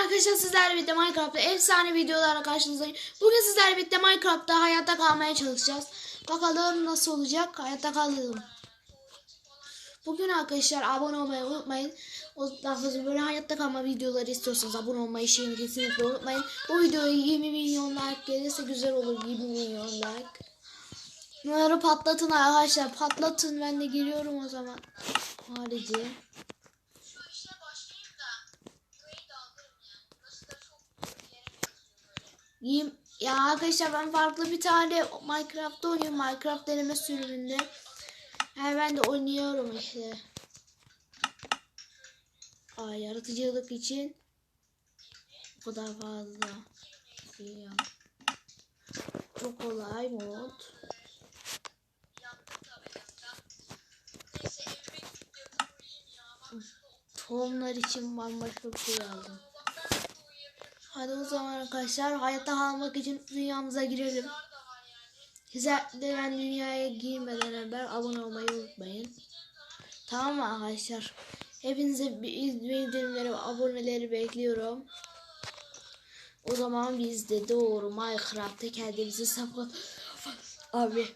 arkadaşlar sizlerle birlikte Minecraft'ta efsane videolarla karşınızdayım. Bugün sizlerle birlikte Minecraft'ta hayatta kalmaya çalışacağız. Bakalım nasıl olacak? Hayatta kalalım. Bugün arkadaşlar abone olmayı unutmayın. O daha fazla böyle hayatta kalma videoları istiyorsanız abone olmayı şeyini kesinlikle unutmayın. Bu videoya 20 milyon like gelirse güzel olur 20 milyon like. Bunları patlatın arkadaşlar patlatın ben de giriyorum o zaman. Harici. Yiyeyim. Ya arkadaşlar ben farklı bir tane Minecraft'ta oynuyorum. Minecraft deneme sürümünde. Yani ben de oynuyorum işte. Ay yaratıcılık için bu kadar fazla. şey. Çok kolay mod. Yattım tabii yattım. Neyse Hadi o zaman arkadaşlar hayatta kalmak için dünyamıza girelim. Size ben dünyaya girmeden evvel abone olmayı unutmayın. Tamam mı arkadaşlar? Hepinize bildirimleri ve aboneleri bekliyorum. O zaman biz de doğru Minecraft'ta kendimizi sapın. Abi.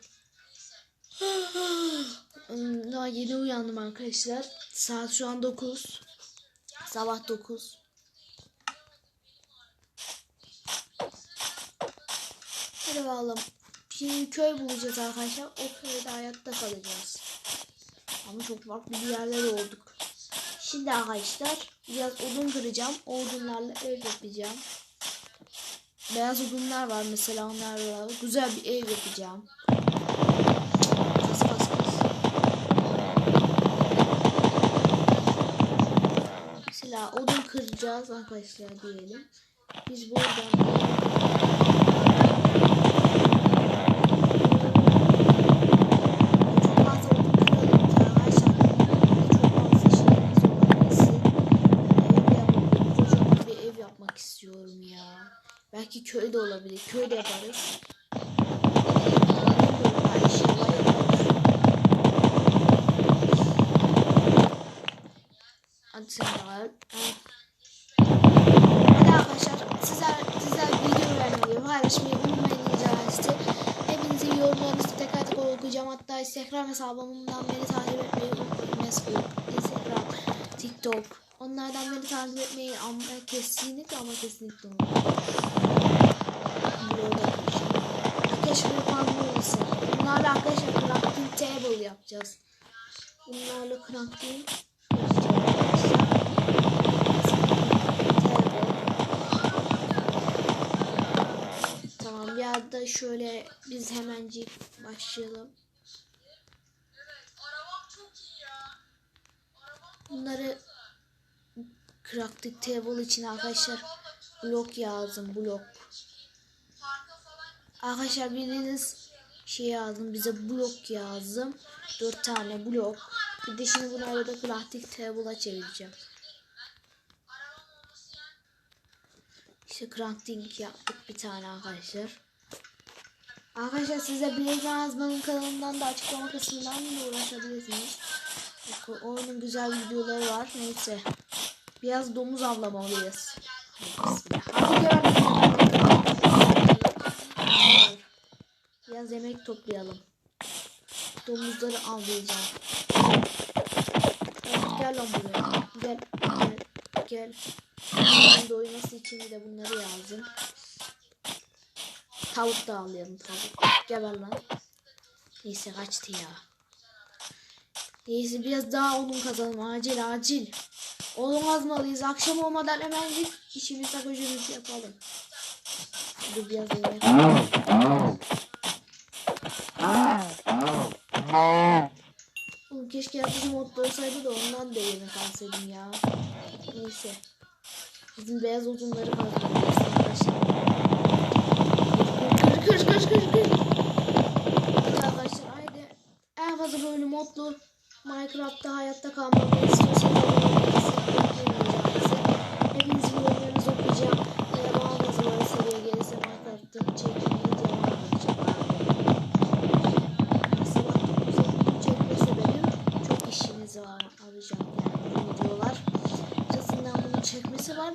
Daha yeni uyandım arkadaşlar. Saat şu an 9. Sabah 9. Hadi bakalım. Şimdi köy bulacağız arkadaşlar. O köyde hayatta kalacağız. Ama çok farklı bir yerler olduk. Şimdi arkadaşlar biraz odun kıracağım. O odunlarla ev yapacağım. Beyaz odunlar var mesela onlarla güzel bir ev yapacağım. Kas kas odun kıracağız arkadaşlar diyelim. Biz buradan çok fazla odun kıralım ki arkadaşlar. Çok fazla şeyimiz olabilsin. Ev yapıp kocaman bir ev yapmak istiyorum ya. Belki köy de olabilir. Köy de yaparız. Hadi sen de. Hadi arkadaşlar sizler, sizler video vermeyi, paylaşmayı unutmayın rica Hepinizin yorumlarınızı tekrar tekrar okuyacağım. Hatta Instagram hesabımdan beni takip etmeyi unutmayın. Facebook, Instagram, TikTok. Onlardan beni takip etmeyi ama kesinlikle ama kesinlikle unutmayın. Burada Arkadaşlar olsun. Bunlarla arkadaşlar crafting table yapacağız. Bunlarla crafting. Tamam ya da şöyle biz hemencik başlayalım. Bunları crafting table için arkadaşlar blok yazdım blok. Arkadaşlar bildiğiniz şey yazdım bize blok yazdım. Dört tane blok. Bir de şimdi bunu arada crafting table'a çevireceğim. İşte crafting yaptık bir tane arkadaşlar. Arkadaşlar size Bilge Azman'ın kanalından da açıklama kısmından da uğraşabilirsiniz. Bak, Oyunun güzel videoları var. Neyse. Biraz domuz avlamalıyız. Hadi Biraz yemek toplayalım. Domuzları avlayacağım. Gel lan buraya. Gel. Gel. Gel. Ben doyması için de bunları yazdım. Tavuk da alayım tavuk. Geber lan. Neyse kaçtı ya. Neyse biraz daha odun kazalım acil acil. Odun kazmalıyız. Akşam olmadan hemen git işimizi gücümüzü yapalım. Dur biraz yemek. Keşke yaratıcı modda olsaydı da ondan da yemek alsaydım ya. Neyse. Bizim beyaz odunları kazmalıyız arkadaşlar. Kır kır kır kır kır. Arkadaşlar haydi. En fazla böyle modlu Minecraft'ta hayatta kalmamı istiyorsanız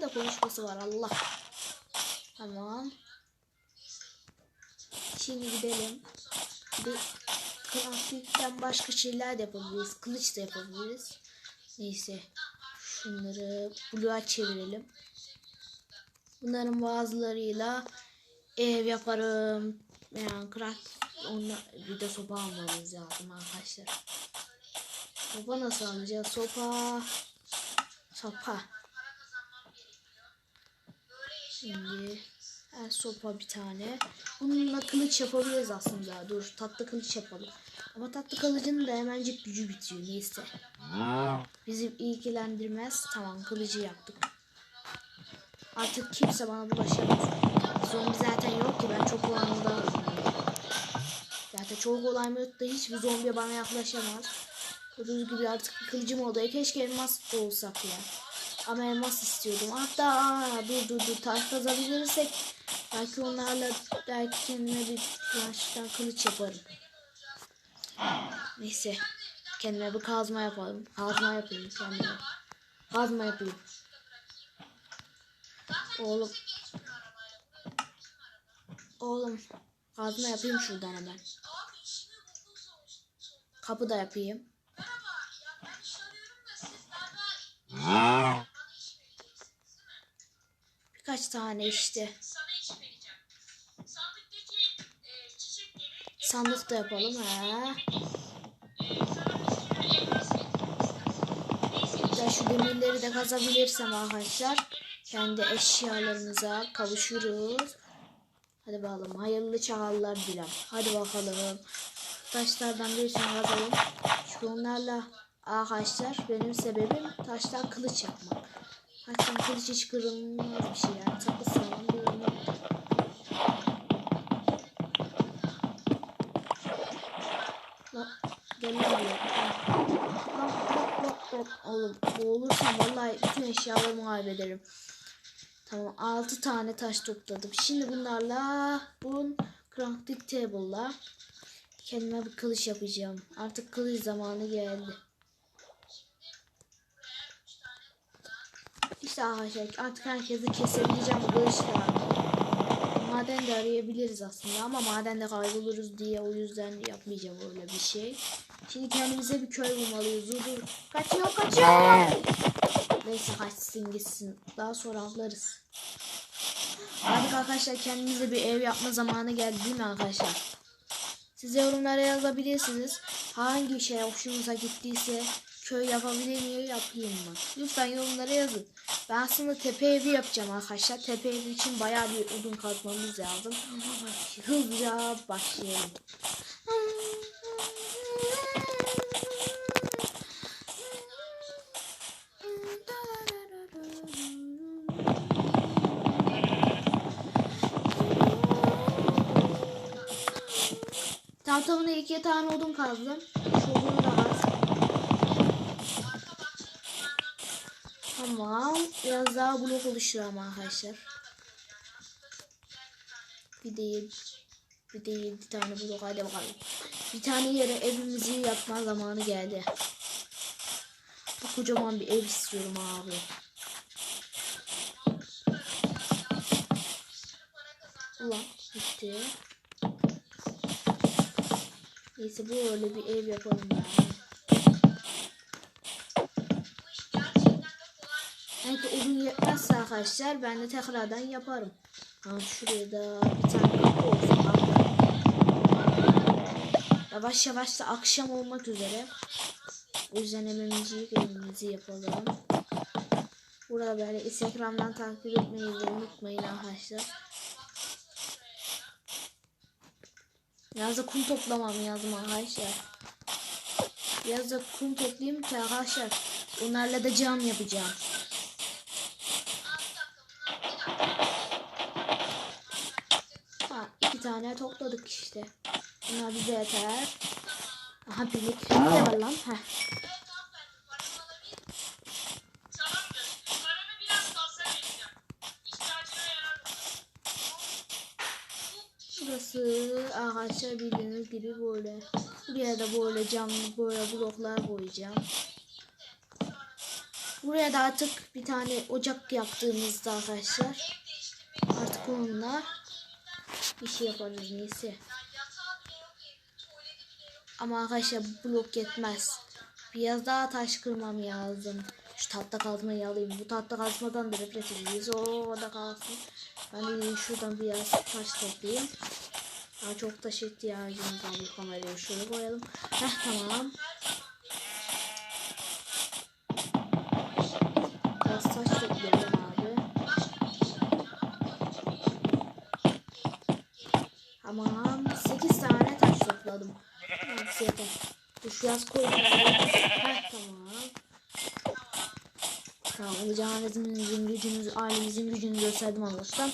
da konuşması var Allah. Tamam. Şimdi gidelim. Bir crafting'den başka şeyler de yapabiliriz. Kılıç da yapabiliriz. Neyse. Şunları blue'a çevirelim. Bunların bazılarıyla ev yaparım. Yani craft onunla bir de sopa almamız lazım arkadaşlar. Sopa nasıl alacağız? Sopa. Sopa. Şimdi her sopa bir tane. Bununla kılıç yapabiliriz aslında. Dur tatlı kılıç yapalım. Ama tatlı kılıcın da hemencik gücü bitiyor. Neyse. Bizi ilgilendirmez. Tamam kılıcı yaptık. Artık kimse bana bulaşamaz. Zombi zaten yok ki ben çok olayımda Zaten çok olayım yok da hiçbir zombi bana yaklaşamaz. Gördüğünüz gibi artık kılıcım oldu. E, keşke elmas olsak ya. Ama elmas istiyordum. Hatta dur dur dur taş kazabilirsek belki onlarla belki kendime bir taştan kılıç yaparım. Neyse. Kendime bir kazma yapalım. Kazma yapayım kendime. Kazma yapayım. Oğlum. Oğlum. Kazma yapayım şuradan hemen. Kapı da yapayım. Merhaba ya ben iş arıyorum da siz galiba bana iş vereceksiniz değil mi? Birkaç tane işte. Sana iş vereceğim. Sandıktaki e, çiçekleri Sandık da yapalım ha. e, Ben şu demirleri de kazabilirsem arkadaşlar kendi eşyalarımıza kavuşuruz. Hadi bakalım hayırlı çağrılar dilem. Hadi bakalım. Taşlardan birisini kazalım. Çünkü onlarla arkadaşlar benim sebebim taştan kılıç yapmak. Taştan kılıç hiç kırılmaz bir şey yani. Takı sağlam durmuyor. Lan gel lan lan lan lan. Oğlum boğulursam vallahi bütün eşyalarımı kaybederim. Tamam 6 tane taş topladım. Şimdi bunlarla bu crafting table'la kendime bir kılıç yapacağım. Artık kılıç zamanı geldi. Arkadaşlar artık herkesi kesebileceğim kılıçla. Maden de arayabiliriz aslında ama madende kayboluruz diye o yüzden yapmayacağım öyle bir şey. Şimdi kendimize bir köy bulmalıyız. Dur. Kaçıyor kaçıyor. Neyse kaçsın gitsin. Daha sonra avlarız. Artık arkadaşlar kendimize bir ev yapma zamanı geldi değil mi arkadaşlar? Siz de yorumlara yazabilirsiniz. Hangi şey hoşunuza gittiyse köy yapabilir miyim yapayım mı? Lütfen yorumlara yazın. Ben aslında tepe evi yapacağım arkadaşlar. Tepe evi için bayağı bir odun kazmamız lazım. Hızlıca başlayalım. Tahtamına iki tane odun kazdım. Şu odunu Tamam. Biraz daha blok oluşturuyorum arkadaşlar. Bir değil. Bir değil. Bir tane blok. Hadi bakalım. Bir tane yere evimizi yapma zamanı geldi. Bu kocaman bir ev istiyorum abi. Ulan gitti. Neyse böyle bir ev yapalım yani. Yetmezse arkadaşlar ben de tekrardan yaparım. Ha, şuraya da bir tane kapı olsun. Yavaş yavaş da akşam olmak üzere. O yüzden hemencilik evimizi yapalım. Burada böyle Instagram'dan takip etmeyi de unutmayın arkadaşlar. Biraz da kum toplamam lazım arkadaşlar. Biraz da kum toplayayım ki arkadaşlar. Onlarla da cam yapacağım. Tane topladık işte. Bunlar bize yeter. Aha birlik. Ne var lan? Heh. Burası arkadaşlar bildiğiniz gibi böyle. Buraya da böyle cam böyle bloklar koyacağım. Bu Buraya da artık bir tane ocak yaptığımızda arkadaşlar artık onunla bir şey yaparız neyse. Ama arkadaşlar bu blok yetmez. Biraz daha taş kırmam lazım. Şu tahta kazmayı alayım. Bu tahta kazmadan da nefret ediyoruz. O orada kalsın. Ben de şuradan biraz taş toplayayım. Daha çok taş ihtiyacımız var. Bu kamerayı şöyle koyalım. Heh tamam. Yeter. Dur şu yaz koyayım. Heh tamam. Tamam olacağınızın gücünüz, ailemizin gücünü gösterdim Allah'tan.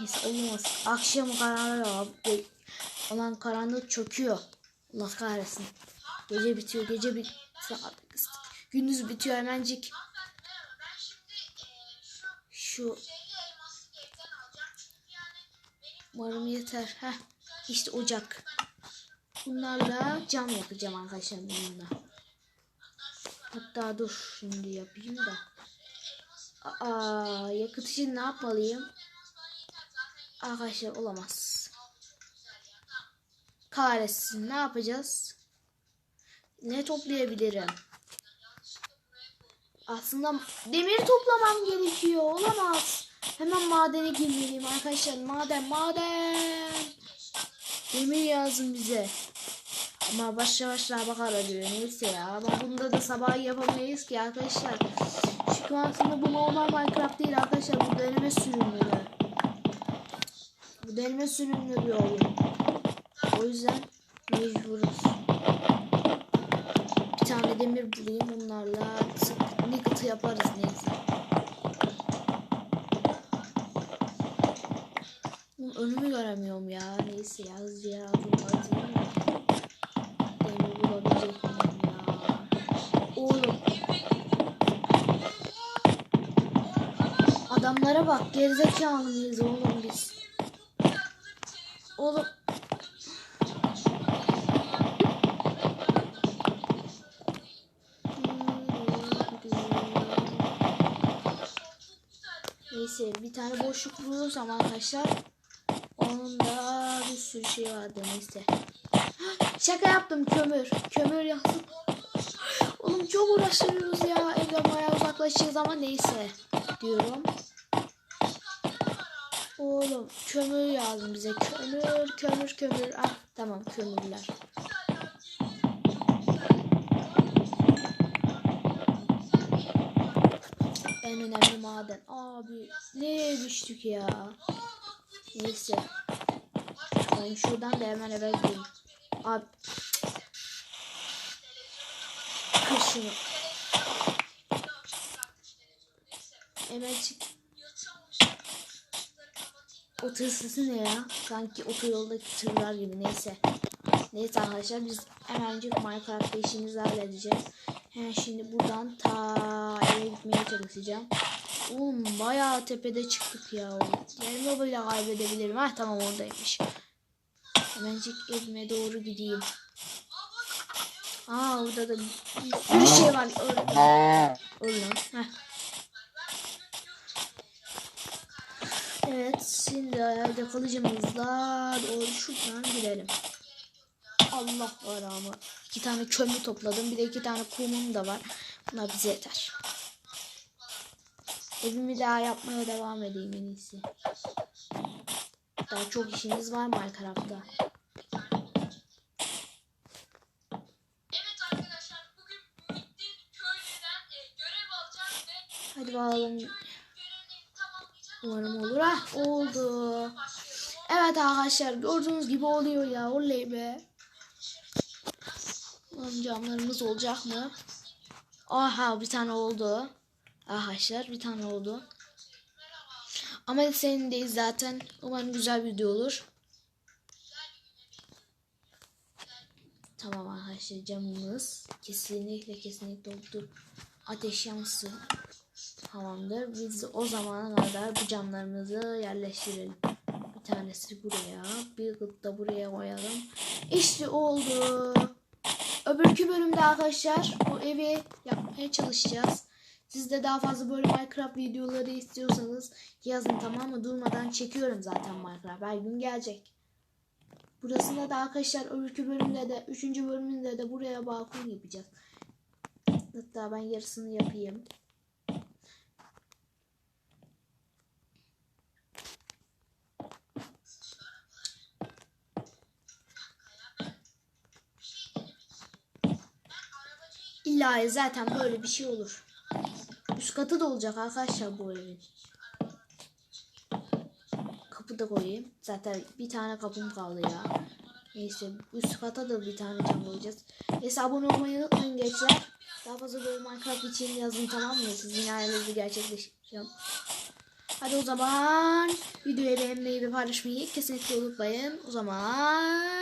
Neyse olmaz. Akşam kararıyor abi. Olan karanlık çöküyor. Allah kahretsin. Gece bitiyor. Gece bit. Gündüz bitiyor hemencik. Şu Şu 50 elması evden alacağım. Çünkü yani benim umarım yeter. Heh. İşte ocak. Bunlarla cam yapacağım arkadaşlar bununla. Hatta dur şimdi yapayım da. Aa, yakıt için ne yapmalıyım? Arkadaşlar olamaz. Kahretsin ne yapacağız? Ne toplayabilirim? Aslında demir toplamam gerekiyor. Olamaz. Hemen madene girmeliyim arkadaşlar. Maden maden. Demir yazın bize. Ama başla başla bakar arıyor. Neyse ya. Ama bunda da sabah yapamayız ki arkadaşlar. Çünkü aslında bu normal Minecraft değil arkadaşlar. Bu deneme sürümleri. Bu deneme sürümlü bir oyun. O yüzden mecburuz. Bir tane demir bulayım. Bunlarla tık nigıtı yaparız neyse. Önümü göremiyorum ya. Neyse ya hızlı yer Adamlara bak. Gerizekalı mıyız oğlum biz? Oğlum. Neyse bir tane boşluk bulursam arkadaşlar onun da bir sürü şey vardı neyse. Şaka yaptım kömür. Kömür yazdım. Oğlum çok uğraşıyoruz ya. Evden bayağı uzaklaşacağız ama neyse diyorum. Oğlum kömür yazdım bize. Kömür, kömür, kömür. Ah tamam kömürler. En önemli maden. Abi nereye düştük ya? Neyse. Ben şuradan da hemen eve gideyim. Abi. Kır şunu. Hemen çık. O tır sesi ne ya? Sanki otoyoldaki tırlar gibi neyse. Neyse arkadaşlar biz hemencik Minecraft'ta işimizi halledeceğiz. Hemen şimdi buradan ta eve gitmeye çalışacağım. Oğlum bayağı tepede çıktık ya. Yerimi bile kaybedebilirim. Ha tamam oradaymış. Hemencik evime doğru gideyim. Aa orada da bir, şey var. Orada. Oradan. Heh. Evet şimdi herhalde kılıcımızla doğru şuradan gidelim. Allah var ama. iki tane kömür topladım. Bir de iki tane kumum da var. Bunlar bize yeter. Evimi daha yapmaya devam edeyim en iyisi. Daha çok işimiz var Minecraft'ta. Evet arkadaşlar bugün Muhittin köylüden e, görev alacağız ve Hadi bakalım. Umarım olur. Ah oldu. Evet arkadaşlar gördüğünüz gibi oluyor ya. Oley be. Umarım camlarımız olacak mı? Aha bir tane oldu. Arkadaşlar bir tane oldu. Ama senin değil zaten. Umarım güzel video olur. Tamam arkadaşlar camımız kesinlikle kesinlikle oldu. Ateş yansın. Tamamdır. Biz o zamana kadar bu camlarımızı yerleştirelim. Bir tanesi buraya. Bir da buraya koyalım. İşte oldu. Öbürkü bölümde arkadaşlar bu evi yapmaya çalışacağız. Siz de daha fazla böyle Minecraft videoları istiyorsanız yazın tamam mı? Durmadan çekiyorum zaten Minecraft. Her gün gelecek. Burasında da arkadaşlar öbürkü bölümde de üçüncü bölümünde de buraya balkon yapacağız. Hatta ben yarısını yapayım. İlla zaten böyle bir şey olur. Üst katı da olacak arkadaşlar bu evin. Kapı da koyayım. Zaten bir tane kapım kaldı ya. Neyse üst kata da bir tane cam koyacağız. Neyse abone olmayı unutmayın gençler. Daha fazla böyle Minecraft için yazın tamam mı? Sizin hayalinizi gerçekleştireceğim. Hadi o zaman videoyu beğenmeyi ve paylaşmayı kesinlikle unutmayın. O zaman